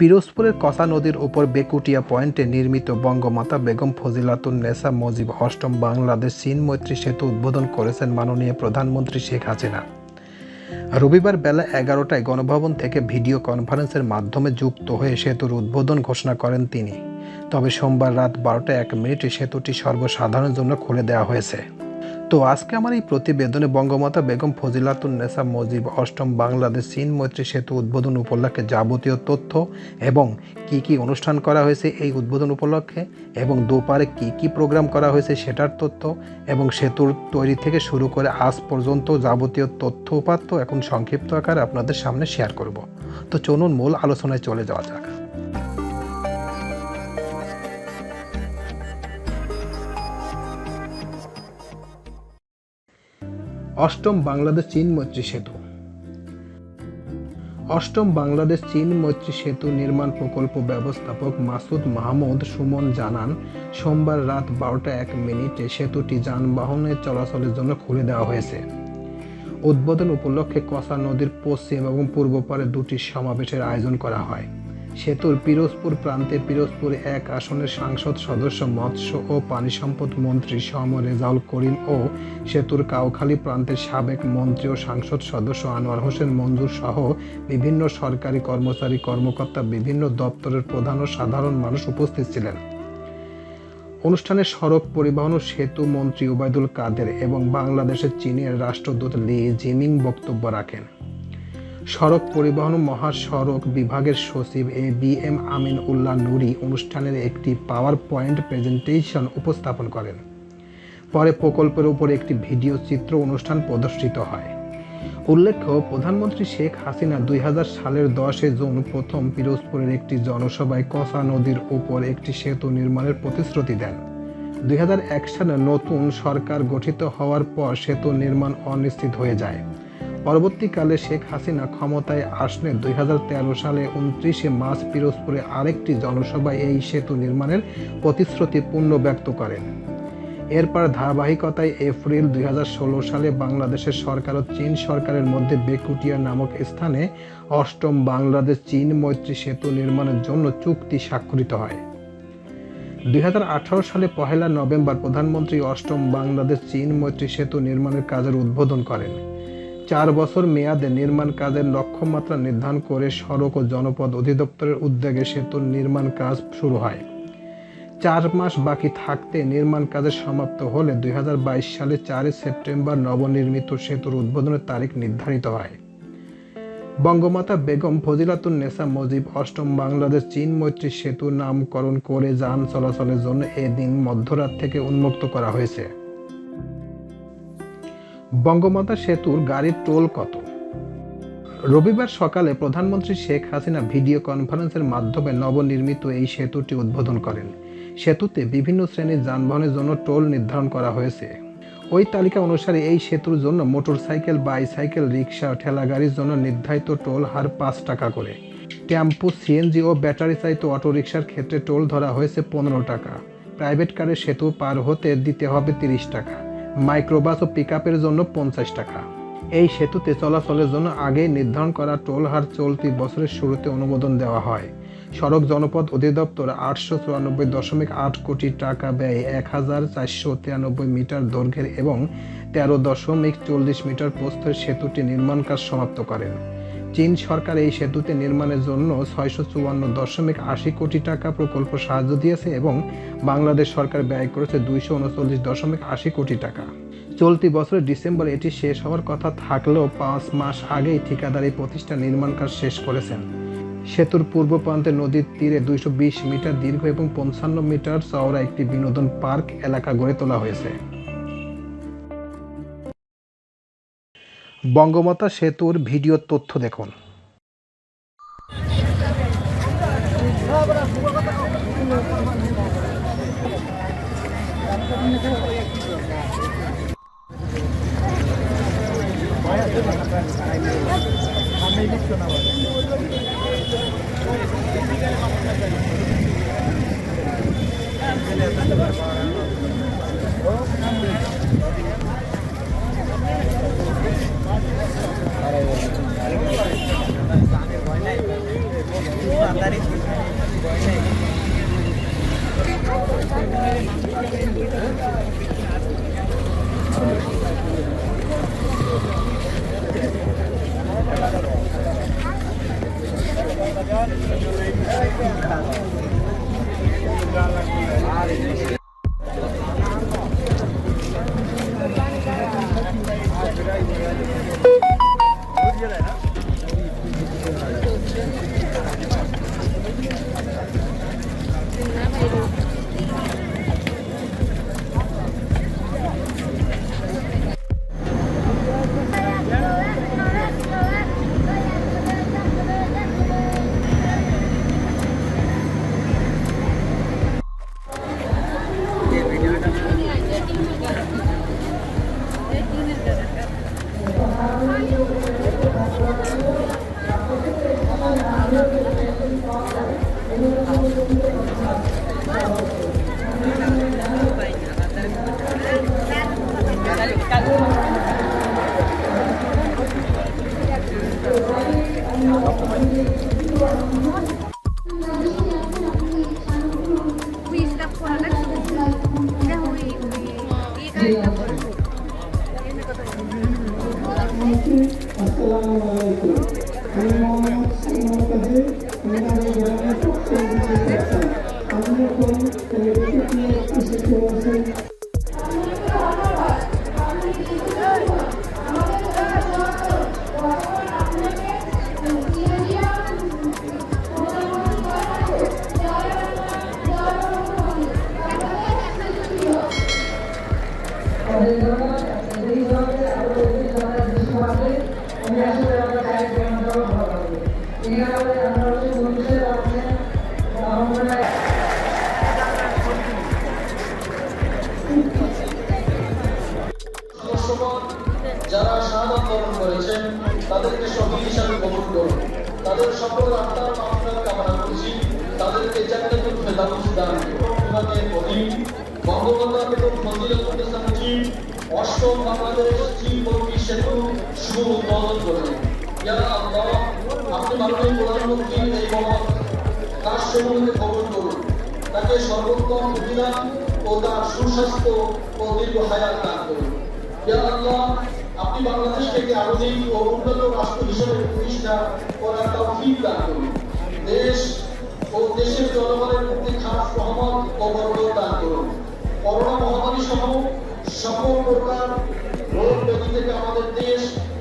পিরোজপুরের কসা নদীর উপর বেকুটিয়া পয়েন্টে নির্মিত বঙ্গমাতা বেগম ফজিলাতুন নেসা মুজিব অষ্টম বাংলাদেশ চীন মৈত্রী সেতু উদ্বোধন করেছেন মাননীয় প্রধানমন্ত্রী শেখ হাসিনা। রবিবার বেলা এগারোটায় গণভবন থেকে ভিডিও কনফারেন্সের মাধ্যমে যুক্ত হয়ে সেতুর উদ্বোধন ঘোষণা করেন তিনি। তবে সোমবার রাত বারোটা এক মিনিটে সেতুটি সর্বসাধারণের জন্য খুলে দেওয়া হয়েছে। তো আজকে আমার এই প্রতিবেদনে বঙ্গমাতা বেগম ফজিলাতুন নেসা মুজিব অষ্টম বাংলাদেশ চীন মৈত্রী সেতু উদ্বোধন উপলক্ষে যাবতীয় তথ্য এবং কি কি অনুষ্ঠান করা হয়েছে এই উদ্বোধন উপলক্ষে এবং দুপারে কি কি প্রোগ্রাম করা হয়েছে সেটার তথ্য এবং সেতুর তৈরি থেকে শুরু করে আজ পর্যন্ত যাবতীয় তথ্য উপাত্ত এখন সংক্ষিপ্ত আকারে আপনাদের সামনে শেয়ার করব। তো চলুন মূল আলোচনায় চলে যাওয়া যাক। অষ্টম বাংলাদেশ চীন মৈত্রী সেতু। অষ্টম বাংলাদেশ চীন মৈত্রী সেতু নির্মাণ প্রকল্প ব্যবস্থাপক মাসুদ মাহমুদ সুমন জানান, সোমবার রাত বারোটা এক মিনিটে সেতুটি যানবাহনের চলাচলের জন্য খুলে দেওয়া হয়েছে। উদ্বোধন উপলক্ষে কসা নদীর পশ্চিম এবং পূর্ব পারে দুটি সমাবেশের আয়োজন করা হয়। সেতুর পিরোজপুর প্রান্তে পিরোজপুর এক আসনের সাংসদ সদস্য, মৎস্য ও পানি সম্পদ মন্ত্রী সম রেজাউল করিম ও সেতুর কাউখালী প্রান্তের সাবেক মন্ত্রী ও সাংসদ সদস্য আনোয়ার হোসেন মঞ্জুর সহ বিভিন্ন সরকারি কর্মচারী, কর্মকর্তা, বিভিন্ন দপ্তরের প্রধান ও সাধারণ মানুষ উপস্থিত ছিলেন। অনুষ্ঠানে সড়ক পরিবহন ও সেতু মন্ত্রী ওবায়দুল কাদের এবং বাংলাদেশের চীনের রাষ্ট্রদূত লি জিমিং বক্তব্য রাখেন। সড়ক পরিবহন মহাসড়ক বিভাগের সচিব এ বি এম আমিন উল্লাহ নুরি অনুষ্ঠানের একটি পাওয়ার পয়েন্ট প্রেজেন্টেশন উপস্থাপন করেন। পরে প্রকল্পের উপর একটি ভিডিও চিত্র অনুষ্ঠান প্রদর্শিত হয়। উল্লেখ্য, প্রধানমন্ত্রী শেখ হাসিনা দুই হাজার সালের দশে জুন প্রথম পিরোজপুরের একটি জনসভায় কসা নদীর উপর একটি সেতু নির্মাণের প্রতিশ্রুতি দেন। দুই হাজার এক সালে নতুন সরকার গঠিত হওয়ার পর সেতু নির্মাণ অনিশ্চিত হয়ে যায়। পরবর্তীকালে শেখ হাসিনা ক্ষমতায় আসলে দুই সালে উনত্রিশে মার্চ পিরোজপুরে আরেকটি জনসভায় এই সেতু নির্মাণের প্রতিশ্রুতি পূর্ণ ব্যক্ত করেন। এরপর ধারাবাহিকতায় এপ্রিল দু হাজার ষোলো সালে বাংলাদেশের সরকার ও চীন সরকারের মধ্যে বেকুটিয়া নামক স্থানে অষ্টম বাংলাদেশ চীন মৈত্রী সেতু নির্মাণের জন্য চুক্তি স্বাক্ষরিত হয়। দুই হাজার আঠারো সালে পহেলা নভেম্বর প্রধানমন্ত্রী অষ্টম বাংলাদেশ চীন মৈত্রী সেতু নির্মাণের কাজের উদ্বোধন করেন। চার বছর মেয়াদে নির্মাণ কাজের লক্ষ্যমাত্রা নির্ধারণ করে সড়ক ও জনপদ অধিদপ্তরের উদ্যোগে সেতুর নির্মাণ কাজ শুরু হয়। চার মাস বাকি থাকতে নির্মাণ কাজের সমাপ্ত হলে দুই হাজার বাইশ সালে চারই সেপ্টেম্বর নবনির্মিত সেতুর উদ্বোধনের তারিখ নির্ধারিত হয়। বঙ্গমাতা বেগম ফজিলাতুন নেসা মুজিব অষ্টম বাংলাদেশ চীন মৈত্রী সেতু নামকরণ করে যান চলাচলের জন্য এদিন মধ্যরাত থেকে উন্মুক্ত করা হয়েছে। বঙ্গমাতা সেতুর গাড়ির টোল কত? রবিবার সকালে প্রধানমন্ত্রী শেখ হাসিনা ভিডিও কনফারেন্সের মাধ্যমে নবনির্মিত এই সেতুটি উদ্বোধন করেন। সেতুতে বিভিন্ন শ্রেণির যানবাহনের জন্য টোল নির্ধারণ করা হয়েছে। ওই তালিকা অনুসারে এই সেতুর জন্য মোটরসাইকেল, বাইসাইকেল রিক্সা ঠেলাগাড়ির জন্য নির্ধারিত টোল হার পাঁচ টাকা করে। টেম্পো, সিএনজি ও ব্যাটারি চালিত অটোরিকশার ক্ষেত্রে টোল ধরা হয়েছে পনেরো টাকা। প্রাইভেট কারের সেতু পার হতে দিতে হবে তিরিশ টাকা। মাইক্রোবাস ও পিক জন্য পঞ্চাশ টাকা। এই সেতুতে চলাচলের জন্য আগে নির্ধারণ করা টোল হার চলতি বছরের শুরুতে অনুমোদন দেওয়া হয়। সড়ক জনপদ অধিদপ্তর আটশো চুরানব্বই দশমিক আট কোটি টাকা ব্যয়ে এক হাজার চারশো তিরানব্বই মিটার দৈর্ঘ্যের এবং তেরো দশমিক চল্লিশ মিটার প্রস্থের সেতুটি নির্মাণ কাজ সমাপ্ত করেন। চীন সরকার এই সেতুতে নির্মাণের জন্য ছয়শো চুয়ান্ন দশমিক আশি কোটি টাকা প্রকল্প সাহায্য দিয়েছে এবং বাংলাদেশ সরকার ব্যয় করেছে দুইশো উনচল্লিশ দশমিক আশি কোটি টাকা। চলতি বছরের ডিসেম্বর এটি শেষ হওয়ার কথা থাকলেও পাঁচ মাস আগেই ঠিকাদার প্রতিষ্ঠান নির্মাণ কাজ শেষ করেছেন। সেতুর পূর্ব প্রান্তে নদীর তীরে দুইশো বিশ মিটার দীর্ঘ এবং পঞ্চান্ন মিটার চওড়া একটি বিনোদন পার্ক এলাকা গড়ে তোলা হয়েছে। বঙ্গমাতা সেতুর ভিডিও তথ্য দেখুন। তারিখ Uy, are you? Assalamualaikum. Saya Muhammad Singh Fahir, mengenai jalan itu, saya berkata, Assalamualaikum, saya berkata, saya berkata, যারা শাহাদাত বরণ করেছেন, তাদেরকে শহীদ হিসাবে কবুল করুন। তাদের সকল আত্মার মাফিরাত কামনা করছি। তাদেরকে জান্নাতুল ফেরদাউস দান করুন। অধীন বঙ্গবন্ধু প্রতিষ্ঠানটি অষ্টম বাংলাদেশ চীন বর্মী সেতু শুভ উদ্বোধন করলেন আপনি সর্বোত্তম প্রতিদান ও সুস্বাস্থ্য ও দীর্ঘ হায়াত আপনি বাংলাদেশকে একটি আধুনিক ও উন্নত রাষ্ট্র হিসেবে প্রতিষ্ঠা করার তৌফিক দান দেশ ও দেশের জনগণের প্রতি খাস রহমত ও বরকত করুন। মহামারী সহ সকল রোগ ব্যাধি থেকে আমাদের দেশ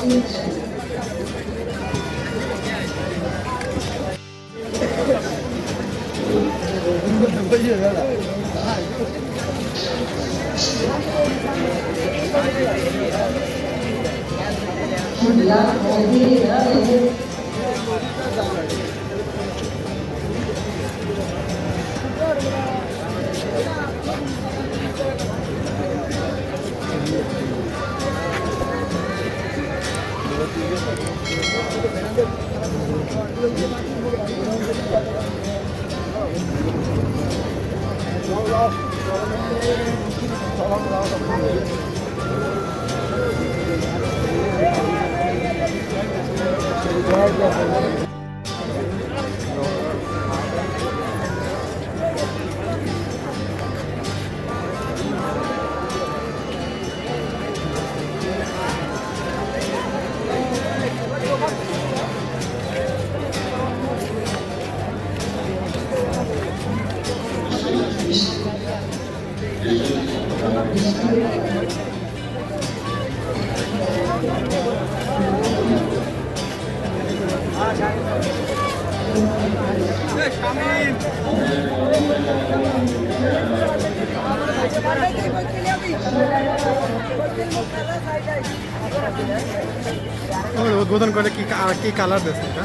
জাতি ও বিশ্ব ভালো থাকে উদ্বোধন করে কি কা- কালার দিয়েছে এটা?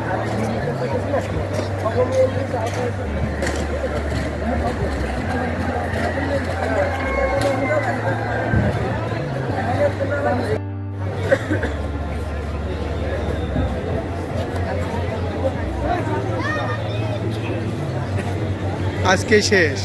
আজকে শেষ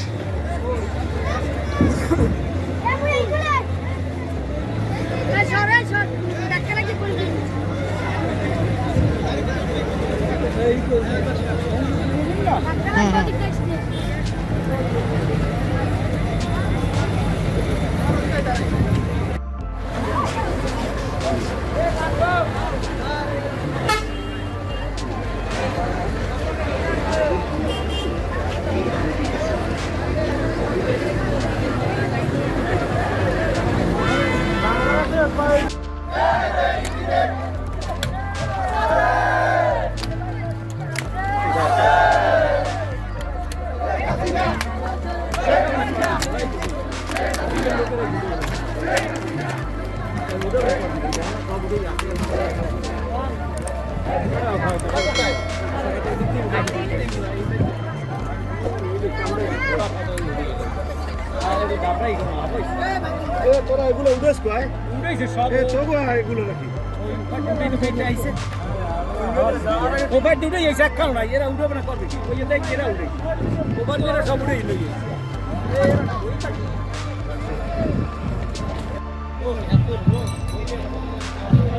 তোরা এগুলো উড়েছ কয় এ চোখ এগুলো নাকি। ওবার দুটোই এই একখাও নাই এরা উঠবে না করবে কি ওই দেখ এরা উঠে ওবার এরা সব উঠেই লই বাদাম Thank you.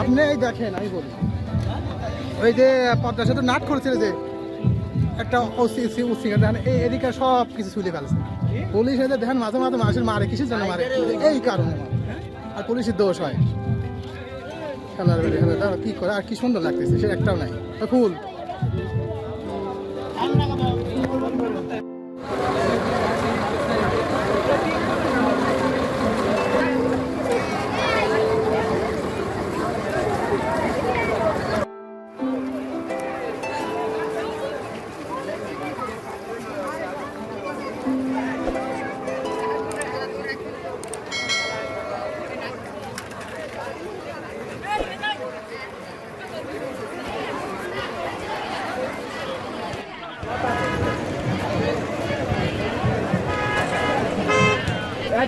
আপনি দেখেন, আমি বলি। ওই যে পদ্মার সাথে নাট করেছিল যে একটা এদিকে সব কিছু চুলে ফেলছে। পুলিশ এদের দেখেন, মাঝে মাঝে মানুষের মারে, কিসের জন্য মারে? এই কারণে আর পুলিশের দোষ হয়। খেলার কি করে, আর কি সুন্দর লাগতেছে সে একটাও নাই। ফুল।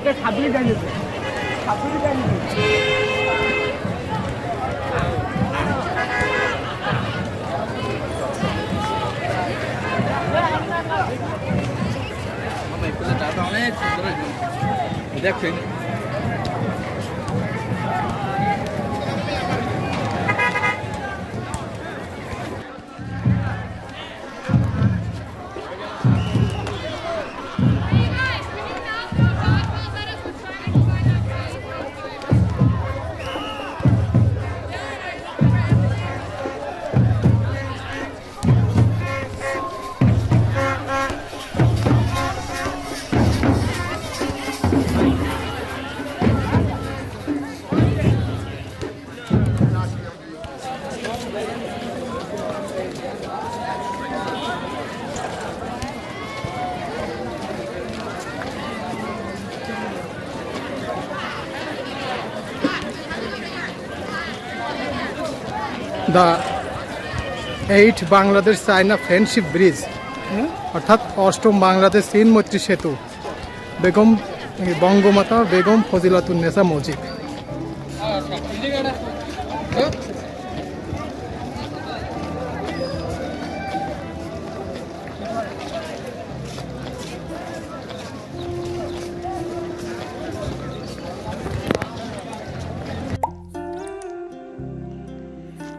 একটা ছাবলি জানিয়েছে ছাবলি জানিয়েছে অনেক সুন্দর দেখছেন the eight Bangladesh China friendship bridge অর্থাৎ অষ্টম বাংলাদেশ চীন মৈত্রী সেতু, বেগম, বঙ্গমাতা বেগম ফজিলাতুন্নেসা মজিদ